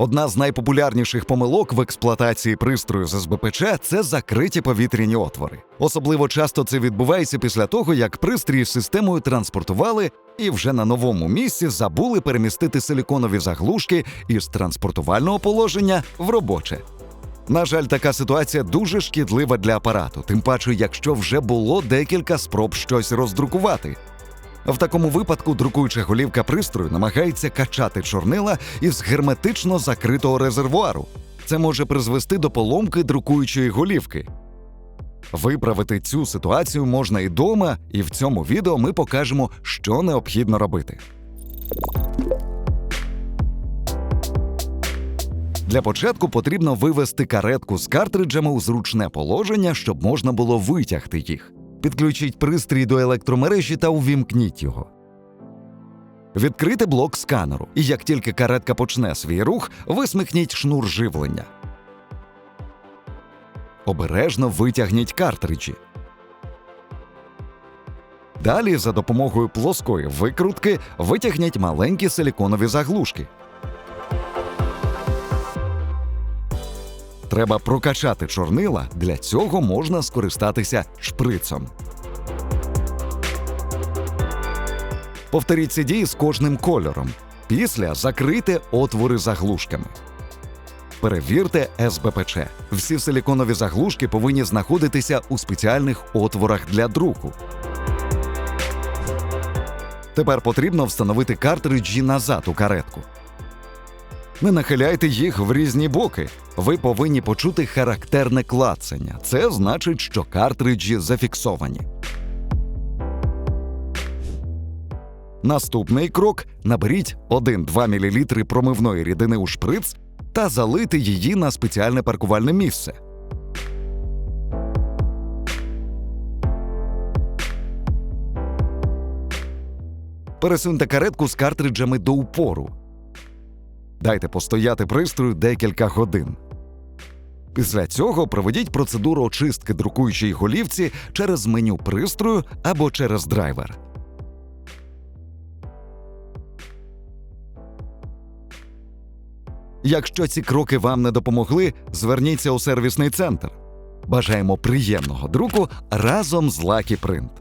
Одна з найпопулярніших помилок в експлуатації пристрою з СБПЧ це закриті повітряні отвори. Особливо часто це відбувається після того, як пристрій з системою транспортували і вже на новому місці забули перемістити силіконові заглушки із транспортувального положення в робоче. На жаль, така ситуація дуже шкідлива для апарату, тим паче, якщо вже було декілька спроб щось роздрукувати. В такому випадку друкуюча голівка пристрою намагається качати чорнила із герметично закритого резервуару. Це може призвести до поломки друкуючої голівки. Виправити цю ситуацію можна і дома, і в цьому відео ми покажемо, що необхідно робити. Для початку потрібно вивести каретку з картриджами у зручне положення, щоб можна було витягти їх. Підключіть пристрій до електромережі та увімкніть його. Відкрити блок сканеру, і як тільки каретка почне свій рух, висмикніть шнур живлення. Обережно витягніть картриджі. Далі, за допомогою плоскої викрутки, витягніть маленькі силіконові заглушки. Треба прокачати чорнила. Для цього можна скористатися шприцом. Повторіть ці дії з кожним кольором. Після закрийте отвори заглушками. Перевірте СБПЧ. Всі силіконові заглушки повинні знаходитися у спеціальних отворах для друку. Тепер потрібно встановити картриджі назад у каретку. Не нахиляйте їх в різні боки. Ви повинні почути характерне клацання. Це значить, що картриджі зафіксовані. Наступний крок наберіть 1-2 мл промивної рідини у шприц та залити її на спеціальне паркувальне місце. Пересуньте каретку з картриджами до упору. Дайте постояти пристрою декілька годин. Після цього проведіть процедуру очистки друкуючої голівці через меню пристрою або через драйвер. Якщо ці кроки вам не допомогли, зверніться у сервісний центр. Бажаємо приємного друку разом з Lucky Print.